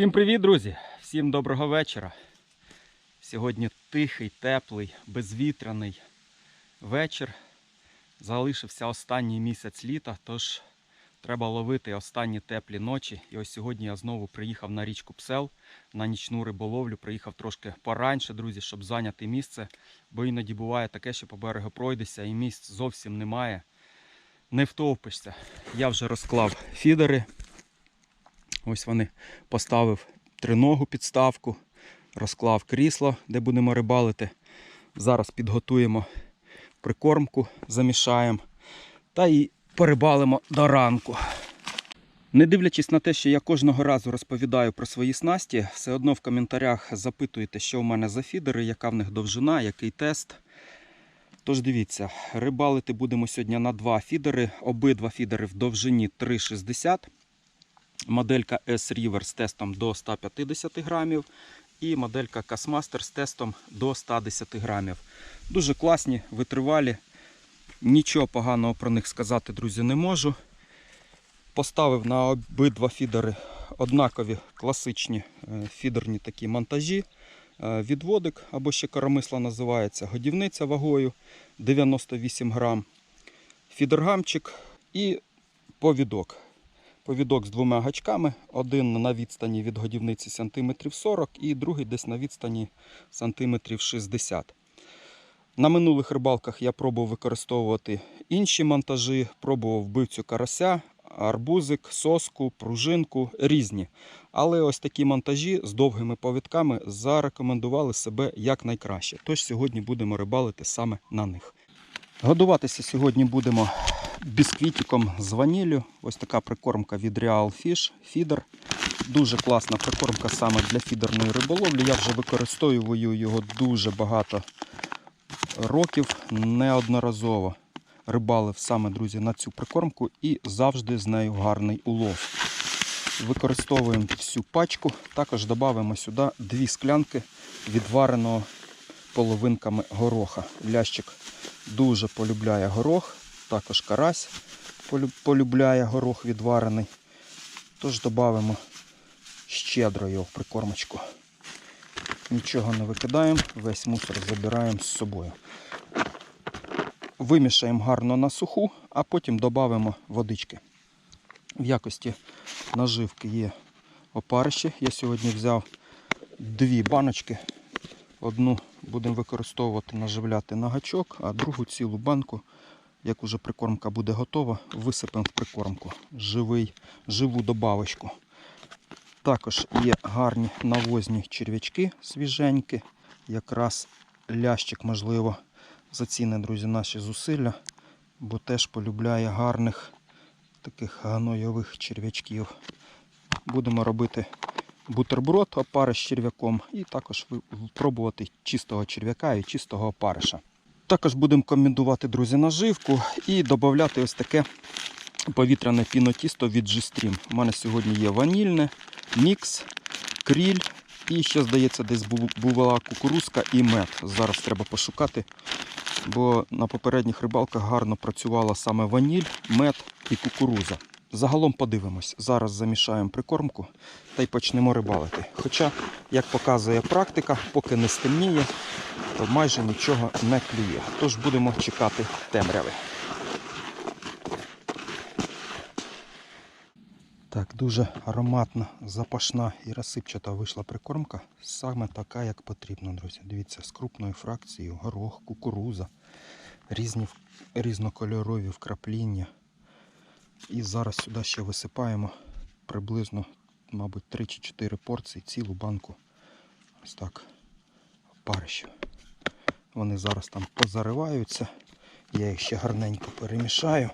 Всім привіт, друзі! Всім доброго вечора. Сьогодні тихий, теплий, безвітряний вечір. Залишився останній місяць літа, тож треба ловити останні теплі ночі. І ось сьогодні я знову приїхав на річку Псел на нічну риболовлю. Приїхав трошки пораньше, друзі, щоб зайняти місце. Бо іноді буває таке, що по берегу пройдешся і місць зовсім немає. Не втовпишся. Я вже розклав фідери. Ось вони поставив триногу підставку, розклав крісло, де будемо рибалити. Зараз підготуємо прикормку, замішаємо та і порибалимо до ранку. Не дивлячись на те, що я кожного разу розповідаю про свої снасті, все одно в коментарях запитуєте, що в мене за фідери, яка в них довжина, який тест. Тож дивіться, рибалити будемо сьогодні на два фідери. Обидва фідери в довжині 3,60 моделька S-River з тестом до 150 грамів і моделька Касмастер з тестом до 110 грамів. Дуже класні, витривалі. Нічого поганого про них сказати, друзі, не можу. Поставив на обидва фідери однакові класичні е, фідерні такі монтажі. Е, Відводик або ще коромисла називається, годівниця вагою 98 грам, фідергамчик і повідок. Повідок з двома гачками, один на відстані від годівниці сантиметрів 40 і другий десь на відстані сантиметрів 60. На минулих рибалках я пробував використовувати інші монтажі, пробував вбивцю карася, арбузик, соску, пружинку різні. Але ось такі монтажі з довгими повідками зарекомендували себе якнайкраще. Тож сьогодні будемо рибалити саме на них. Годуватися сьогодні будемо бісквітиком з ваніллю. Ось така прикормка від Real Fish Feeder. Дуже класна прикормка саме для фідерної риболовлі. Я вже використовую його дуже багато років, неодноразово рибалив саме, друзі, на цю прикормку і завжди з нею гарний улов. Використовуємо всю пачку, також додаємо сюди дві склянки відвареного половинками гороха. Лящик дуже полюбляє горох, також карась полюбляє горох відварений. Тож додамо щедро його в прикормочку. Нічого не викидаємо, весь мусор забираємо з собою. Вимішаємо гарно на суху, а потім додамо водички. В якості наживки є опариші. Я сьогодні взяв дві баночки. Одну будемо використовувати наживляти на гачок, а другу цілу банку, як уже прикормка буде готова, висипемо в прикормку. Живий, живу добавочку. Також є гарні навозні черв'ячки свіженькі. Якраз лящик, можливо, зацінить, друзі, наші зусилля, бо теж полюбляє гарних таких гнойових черв'ячків. Будемо робити бутерброд опари з черв'яком і також пробувати чистого черв'яка і чистого опариша. Також будемо комендувати, друзі, наживку і додати ось таке повітряне пінотісто від G-Stream. У мене сьогодні є ванільне, мікс, кріль і ще, здається, десь була кукурузка і мед. Зараз треба пошукати, бо на попередніх рибалках гарно працювала саме ваніль, мед і кукуруза. Загалом подивимось. Зараз замішаємо прикормку та й почнемо рибалити. Хоча, як показує практика, поки не стемніє, то майже нічого не клює. Тож будемо чекати темряви. Так, дуже ароматна, запашна і розсипчата вийшла прикормка. Саме така, як потрібно, друзі. Дивіться, з крупною фракцією, горох, кукуруза, різні різнокольорові вкрапління. І зараз сюди ще висипаємо приблизно, мабуть, 3 чи 4 порції, цілу банку. Ось так опарищів. Вони зараз там позариваються. Я їх ще гарненько перемішаю.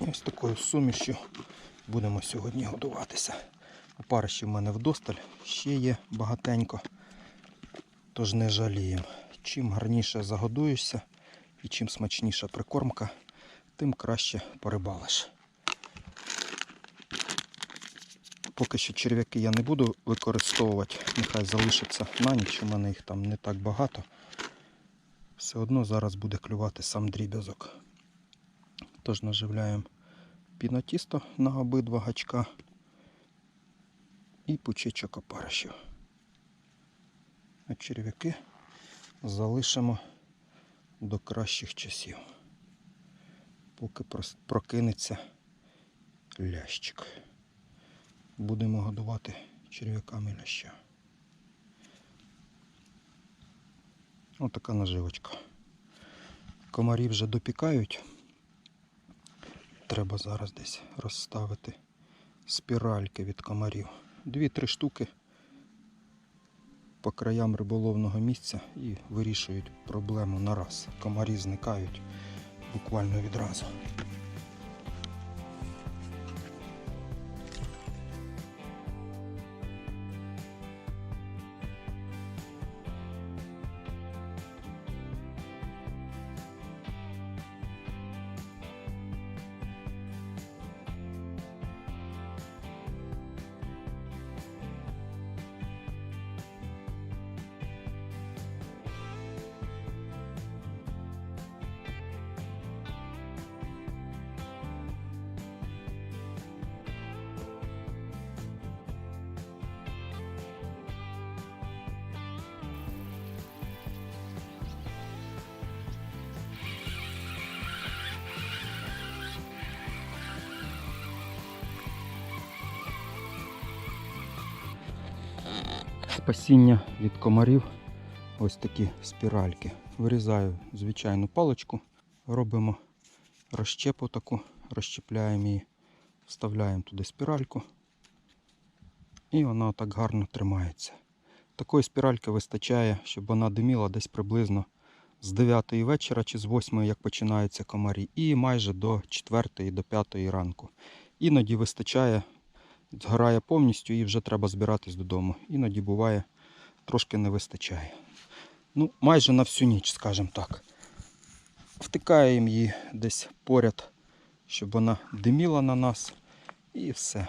І ось такою сумішю будемо сьогодні годуватися. Опарищів в мене вдосталь, ще є багатенько, тож не жаліємо. Чим гарніше загодуєшся і чим смачніша прикормка, тим краще порибалиш. Поки що черв'яки я не буду використовувати, нехай залишаться на ніч, у мене їх там не так багато. Все одно зараз буде клювати сам дріб'язок. Тож наживляємо пінотісто на обидва гачка і пучечок опаришів. А черв'яки залишимо до кращих часів, поки прокинеться лящик. Будемо годувати черв'яками ляща. Отака наживочка. Комарі вже допікають. Треба зараз десь розставити спіральки від комарів. Дві-три штуки по краям риболовного місця і вирішують проблему на раз. Комарі зникають буквально відразу. Спасіння від комарів ось такі спіральки. Вирізаю звичайну паличку, робимо розщепу таку, розщепляємо її, вставляємо туди спіральку. І вона так гарно тримається. Такої спіральки вистачає, щоб вона диміла десь приблизно з 9 вечора чи з 8, як починаються комарі, і майже до 4 до 5 ранку. Іноді вистачає, згорає повністю і вже треба збиратись додому. Іноді буває, трошки не вистачає. Ну, майже на всю ніч, скажімо так. Втикаємо її десь поряд, щоб вона диміла на нас. І все.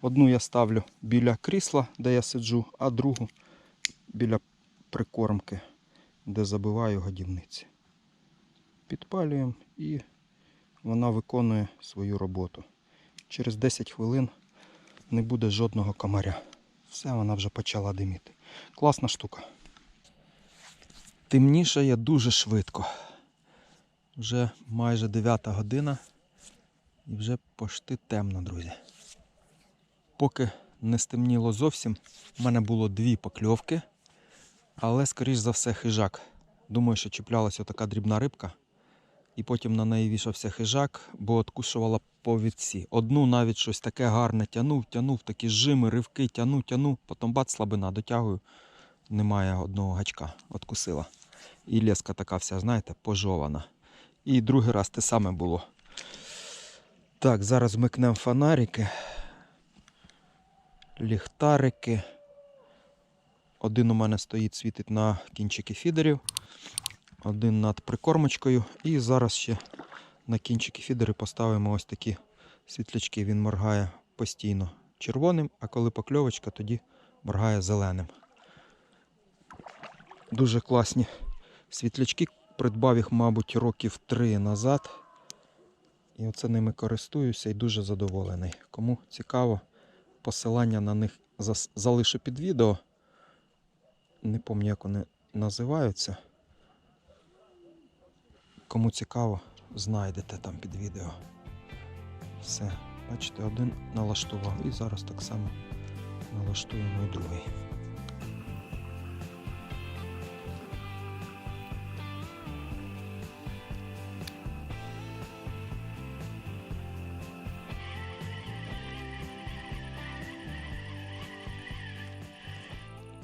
Одну я ставлю біля крісла, де я сиджу, а другу біля прикормки, де забиваю годівниці. Підпалюємо і вона виконує свою роботу. Через 10 хвилин не буде жодного комаря. Все, вона вже почала диміти. Класна штука. Темнішає дуже швидко. Вже майже 9 година і вже пошти темно, друзі. Поки не стемніло зовсім, в мене було дві покльовки, але, скоріш за все, хижак. Думаю, що чіплялася така дрібна рибка, і потім на неї вішався хижак, бо откушувала повідці. Одну навіть щось таке гарне тянув, тянув, такі жими, ривки, тянув, тянув, потім бац, слабина, дотягую, немає одного гачка, откусила. І леска така вся, знаєте, пожована. І другий раз те саме було. Так, зараз вмикнемо фонарики, ліхтарики. Один у мене стоїть, світить на кінчики фідерів, один над прикормочкою. І зараз ще на кінчики фідери поставимо ось такі світлячки. Він моргає постійно червоним, а коли покльовочка, тоді моргає зеленим. Дуже класні світлячки. Придбав їх, мабуть, років три назад. І оце ними користуюся і дуже задоволений. Кому цікаво, посилання на них залишу під відео. Не пам'ятаю, як вони називаються. Кому цікаво, знайдете там під відео. Все. Бачите, один налаштував. І зараз так само налаштуємо і другий.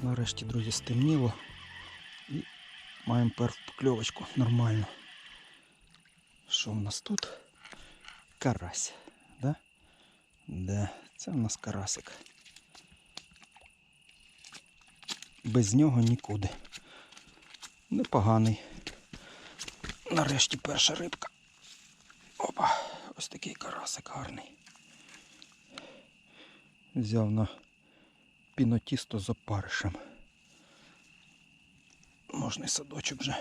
Нарешті, друзі, стемніло. І маємо першу покльовочку нормально. Що в нас тут? Карась. Да? Да, це в нас карасик. Без нього нікуди. Непоганий. Нарешті перша рибка. Опа, ось такий карасик гарний. Взяв на пінотісто з опаришем. Можна садочок вже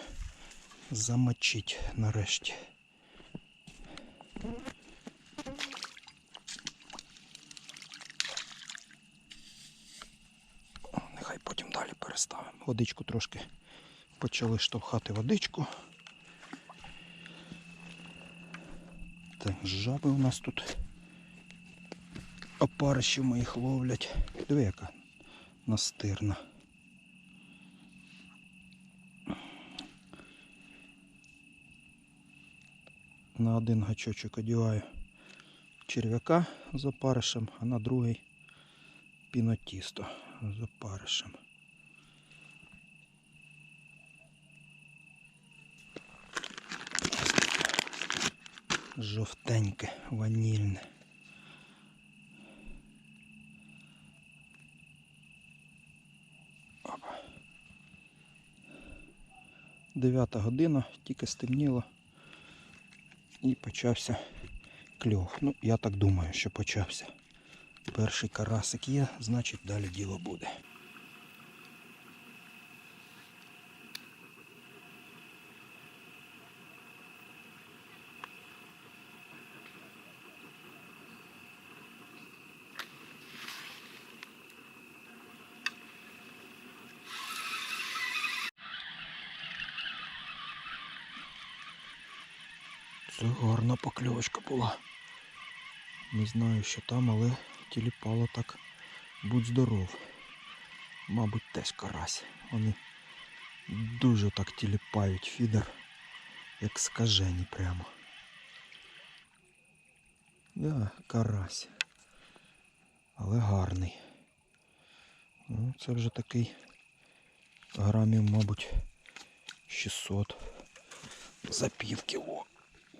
замочити нарешті. Нехай потім далі переставимо. Водичку трошки почали штовхати водичку. Так, жаби у нас тут опарищі моїх ловлять. Диви яка настирна. Один гачочок одіваю черв'яка з опаришем, а на другий пінотісто з опаришем. Жовтеньке, ванільне. Дев'ята година, тільки стемніло і почався кльов. Ну, я так думаю, що почався. Перший карасик є, значить далі діло буде. Це гарна покльовочка була. Не знаю, що там, але тіліпало так. Будь здоров. Мабуть, теж карась. Вони дуже так тіліпають фідер, як скажені прямо. Да, карась. Але гарний. Ну, це вже такий грамів, мабуть, 600 за пів кіло.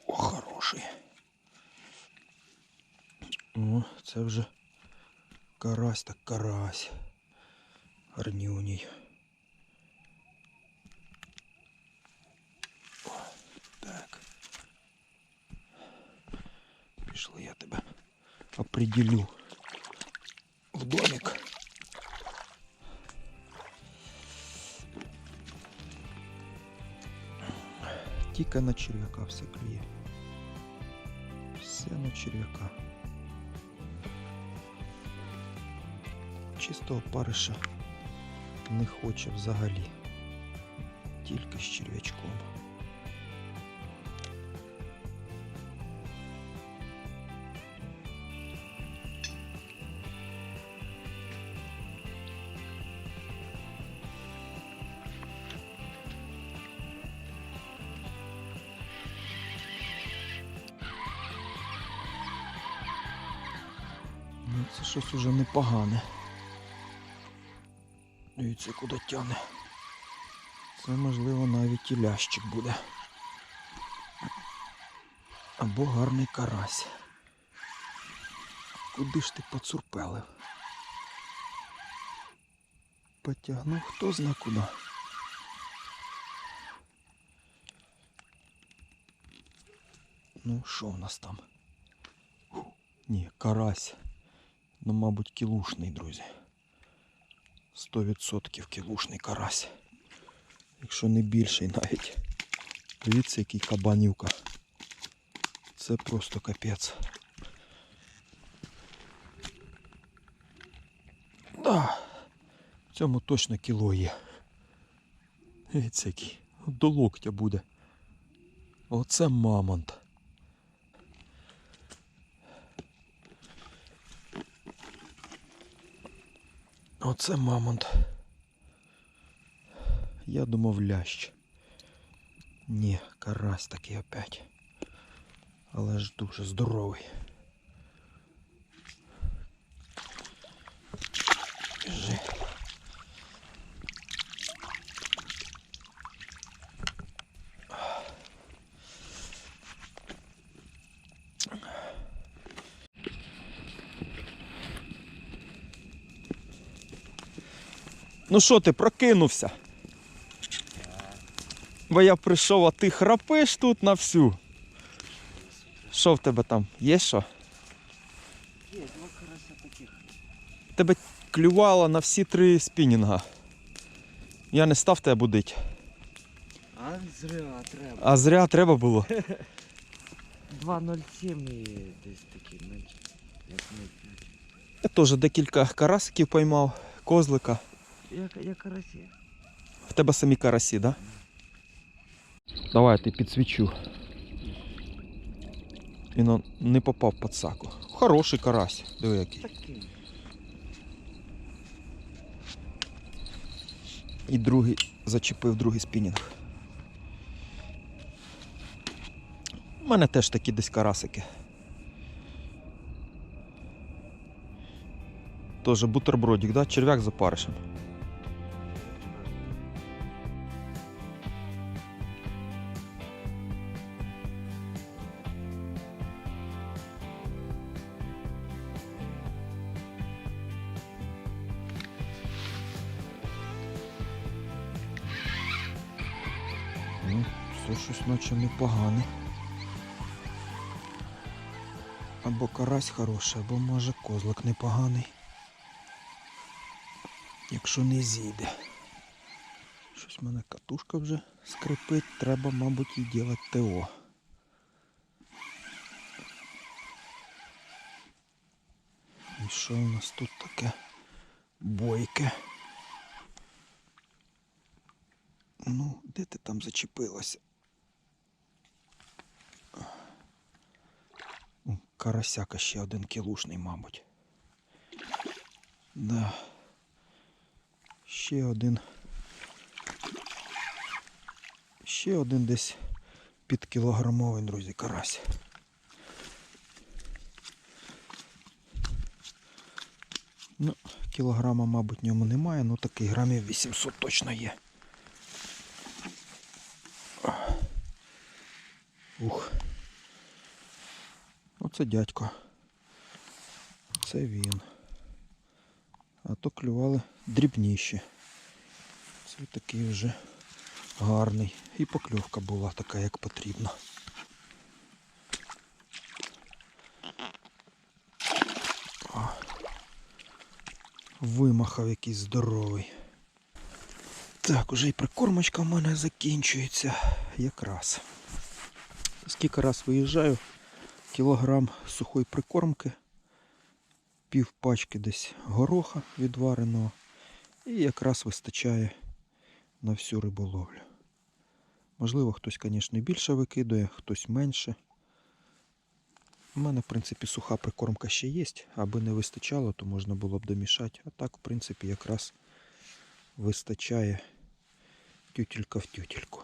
О, хороший. О, це вже карась так карась. Гарнюній. Так. Пішли, я тебе определю в домик. Тільки на черв'яка все клює. На черв'яка. Чистого париша не хоче взагалі. Тільки з черв'ячком. Непогане. Дивіться, куди тягне. Це можливо навіть і лящик буде. Або гарний карась. Куди ж ти поцурпелив? Потягнув хто зна куди. Ну, що в нас там? Ні, карась. Ну, мабуть, кілушний, друзі. 100% кілушний карась. Якщо не більший навіть. Дивіться, який кабанівка. Це просто капець. Да. В цьому точно кіло є. Дивіться, який. До локтя буде. Оце мамонт. Оце мамонт. Я думав лящ. Ні, карась такий опять. Але ж дуже здоровий. Ну що ти, прокинувся? Бо я прийшов, а ти храпиш тут на всю. Що в тебе там? Є що? Є, два карася таких. Тебе клювало на всі три спінінга. Я не став тебе будити. А зря треба. А зря треба було. 2.07 і десь такі. Як ми. Я теж декілька карасиків поймав, козлика. Я, я карасі. В тебе самі карасі, да? Давай ти підсвічу. Він не попав під саку. Хороший карась. Диви який. Такий. І другий зачепив другий спінінг. У мене теж такі десь карасики. Тоже бутербродик, да? Черв'як з опаришем. Наче непогане. Або карась хороший, або може козлик непоганий. Якщо не зійде. Щось в мене катушка вже скрипить, треба, мабуть, і ділати ТО. І що у нас тут таке бойке? Ну, де ти там зачепилася? Карасяка ще один кілушний, мабуть. Да. Ще один. Ще один десь під кілограмовий, друзі, карась. Ну, кілограма, мабуть, ньому немає, ну такий грамів 800 точно є. Ух. Оце дядько. Це він. А то клювали дрібніші. Це такий вже гарний. І покльовка була така, як потрібно. Вимахав якийсь здоровий. Так, уже і прикормочка в мене закінчується якраз. Скільки раз виїжджаю, кілограм сухої прикормки, пів пачки десь гороха відвареного і якраз вистачає на всю риболовлю. Можливо, хтось, звісно, більше викидує, хтось менше. У мене, в принципі, суха прикормка ще є, аби не вистачало, то можна було б домішати. А так, в принципі, якраз вистачає тютелька в тютельку.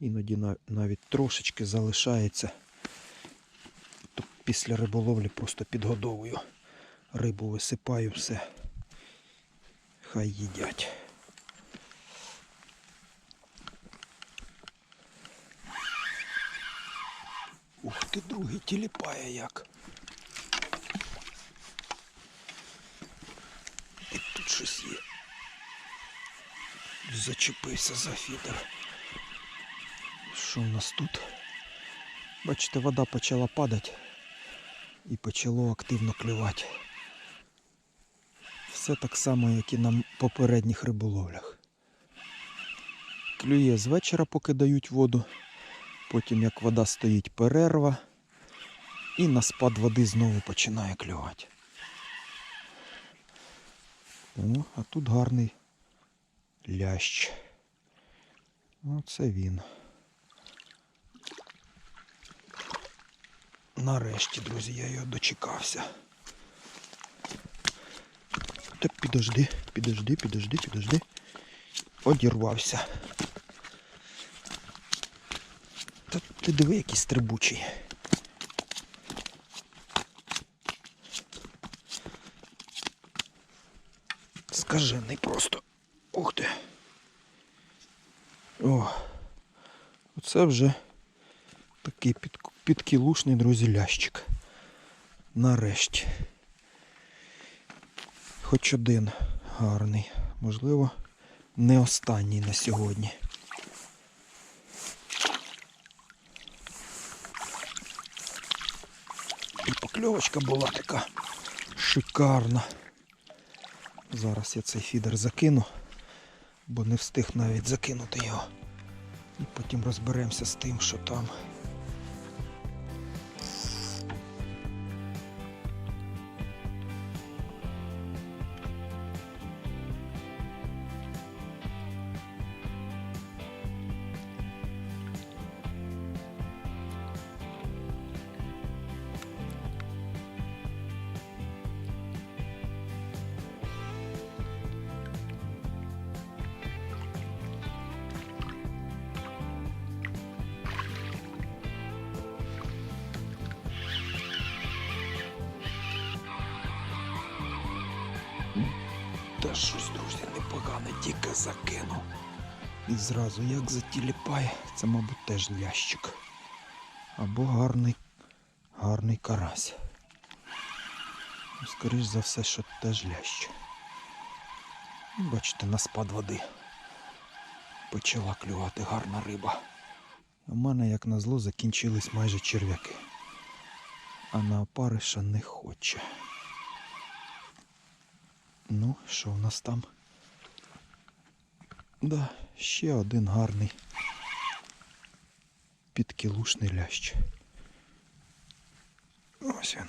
Іноді навіть трошечки залишається. Після риболовлі просто підгодовую. Рибу висипаю все. Хай їдять. Ух ти, другий тіліпає як. І тут щось є. Зачепився за фідер. Що в нас тут? Бачите, вода почала падати і почало активно клювати. Все так само, як і на попередніх риболовлях. Клює з вечора, поки дають воду. Потім, як вода стоїть, перерва. І на спад води знову починає клювати. О, а тут гарний лящ. Оце він. Нарешті, друзі, я його дочекався. Та підожди, підожди, підожди, підожди. Одірвався. Та ти диви, який стрибучий. Скажений просто. Ух ти. О. Оце вже такий під, підкілушний, друзі, лящик. Нарешті. Хоч один гарний. Можливо, не останній на сьогодні. І покльовочка була така шикарна. Зараз я цей фідер закину, бо не встиг навіть закинути його. І потім розберемося з тим, що там. І зразу як затіліпає, це, мабуть, теж лящик. Або гарний, гарний карась. Ну, Скоріш за все, що теж лящ. Бачите, на спад води почала клювати гарна риба. У мене, як назло, закінчились майже черв'яки. А на опариша не хоче. Ну, що в нас там? Да, ще один гарний підкілушний лящ. Ось він.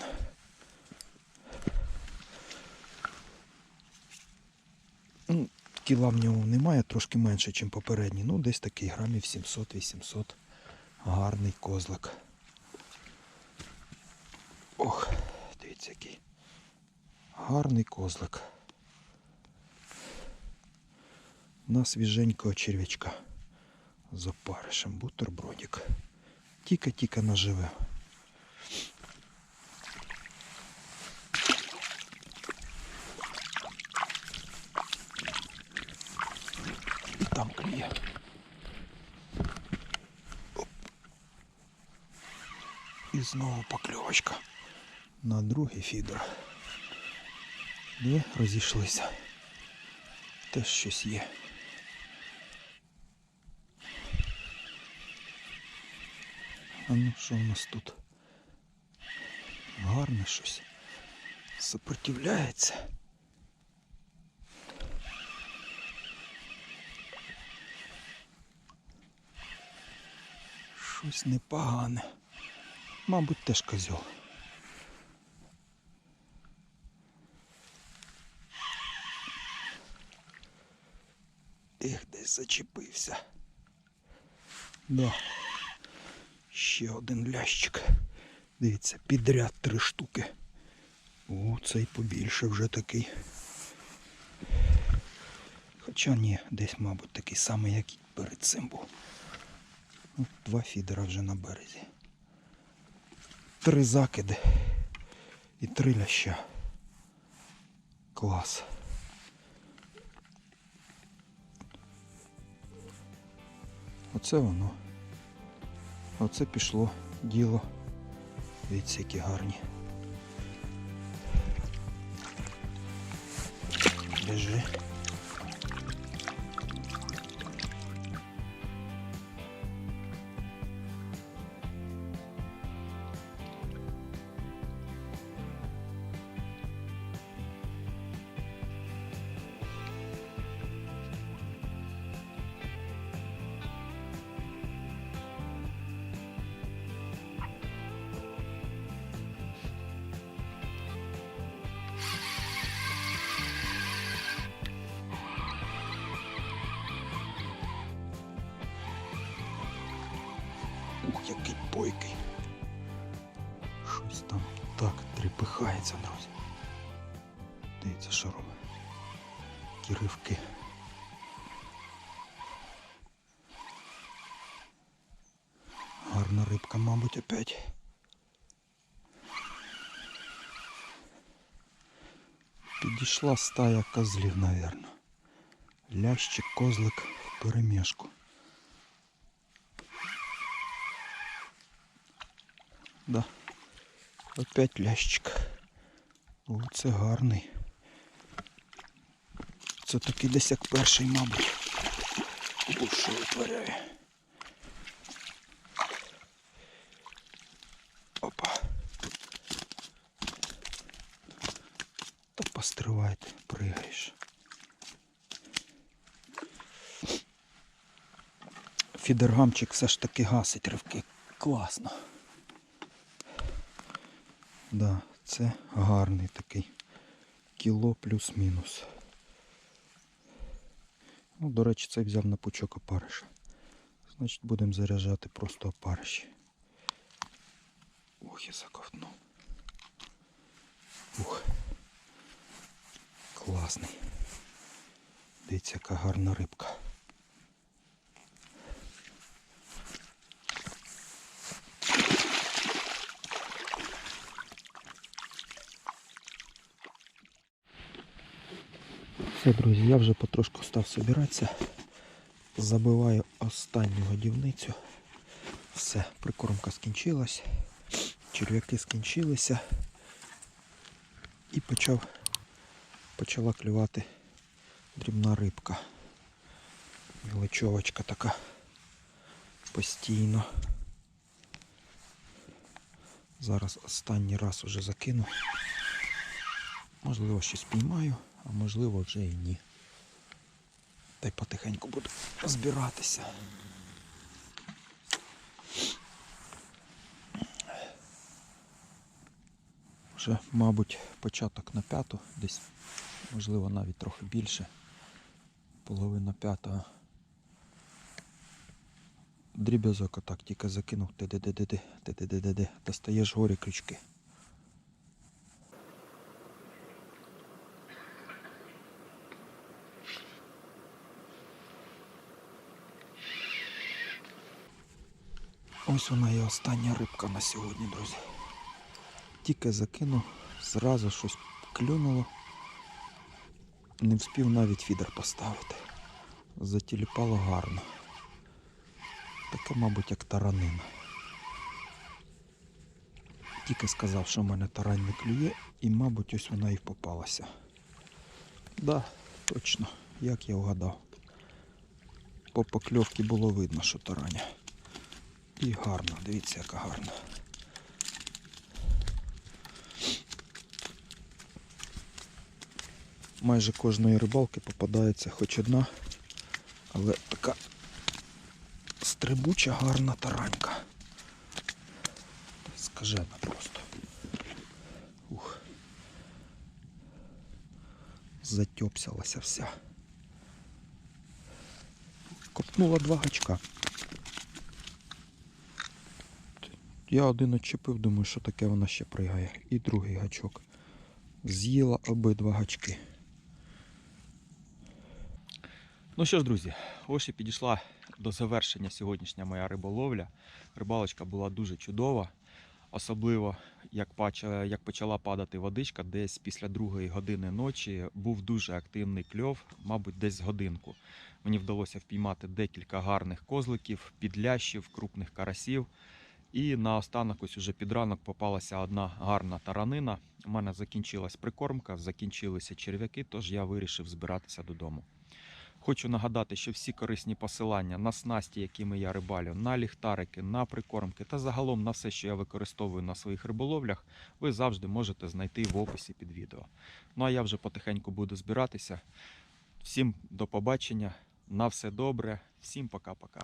Ну, Кіла в ньому немає, трошки менше, ніж попередній. Ну, десь такий грамів 700-800. Гарний козлик. Ох, дивіться який. Гарний козлик. На свіженького черв'ячка. З опаришем бутербродик. Тільки-тільки наживе. І там кліє. Оп. І знову покльовочка на другий фідер. Дві розійшлися. Теж щось є. А ну що у нас тут? Гарне щось. Сопротивляється. Щось непогане. Мабуть, теж козьол. Ех, десь зачепився. Да. Ще один лящик. Дивіться, підряд три штуки. О, цей побільше вже такий. Хоча ні, десь, мабуть, такий самий, як і перед цим був. Ну, Два фідера вже на березі. Три закиди і три ляща. Клас. Оце воно. Оце пішло діло. Дивіться, які гарні. Біжи. Мабуть, опять. Підійшла стая козлів, навірно. Лящик, козлик в перемішку. Да. Опять лящик. О, це гарний. Це такий десь як перший, мабуть. О, що витворяє. Опа. Та постривайте, пригаєш. Фідергамчик все ж таки гасить ривки. Класно. Да, це гарний такий. Кіло плюс-мінус. Ну, до речі, це взяв на пучок опариша. Значить будемо заряджати просто опариші. Ох, я заковтнув. Ух. Класний. Дивіться, яка гарна рибка. Все, друзі, я вже потрошку став собиратися. Забиваю останню годівницю. Все, прикормка скінчилась, черв'яки скінчилися. І почав, почала клювати дрібна рибка. Мілочовочка така постійно. Зараз останній раз уже закину. Можливо, щось піймаю, а можливо вже і ні. Та й потихеньку буду збиратися. Вже, мабуть, початок на п'яту, десь, можливо, навіть трохи більше. Половина п'ятого. Дріб'язок отак тільки закинув. Ти-ди-ди-ди-ди, ти-ди-ди-ди-ди. Достаєш горі крючки. Ось вона і остання рибка на сьогодні, друзі. Тільки закинув, зразу щось клюнуло. Не встиг навіть фідер поставити. Затіліпало гарно. Таке, мабуть, як таранина. Тільки сказав, що в мене тарань не клює, і, мабуть, ось вона і попалася. Да, точно, як я вгадав. По покльовці було видно, що тараня. І гарно, дивіться, яка гарна. Майже кожної рибалки попадається хоч одна, але така стрибуча гарна таранька. Скажена просто. Ух. Затьопсялася вся. Копнула два гачка. Я один очепив, думаю, що таке вона ще пригає. І другий гачок. З'їла обидва гачки. Ну що ж, друзі, ось і підійшла до завершення сьогоднішня моя риболовля. Рибалочка була дуже чудова. Особливо, як, почала падати водичка, десь після другої години ночі був дуже активний кльов, мабуть, десь годинку. Мені вдалося впіймати декілька гарних козликів, підлящів, крупних карасів. І наостанок, ось уже під ранок попалася одна гарна таранина. У мене закінчилась прикормка, закінчилися черв'яки, тож я вирішив збиратися додому. Хочу нагадати, що всі корисні посилання на снасті, якими я рибалю, на ліхтарики, на прикормки та загалом на все, що я використовую на своїх риболовлях, ви завжди можете знайти в описі під відео. Ну а я вже потихеньку буду збиратися. Всім до побачення, на все добре, всім пока-пока.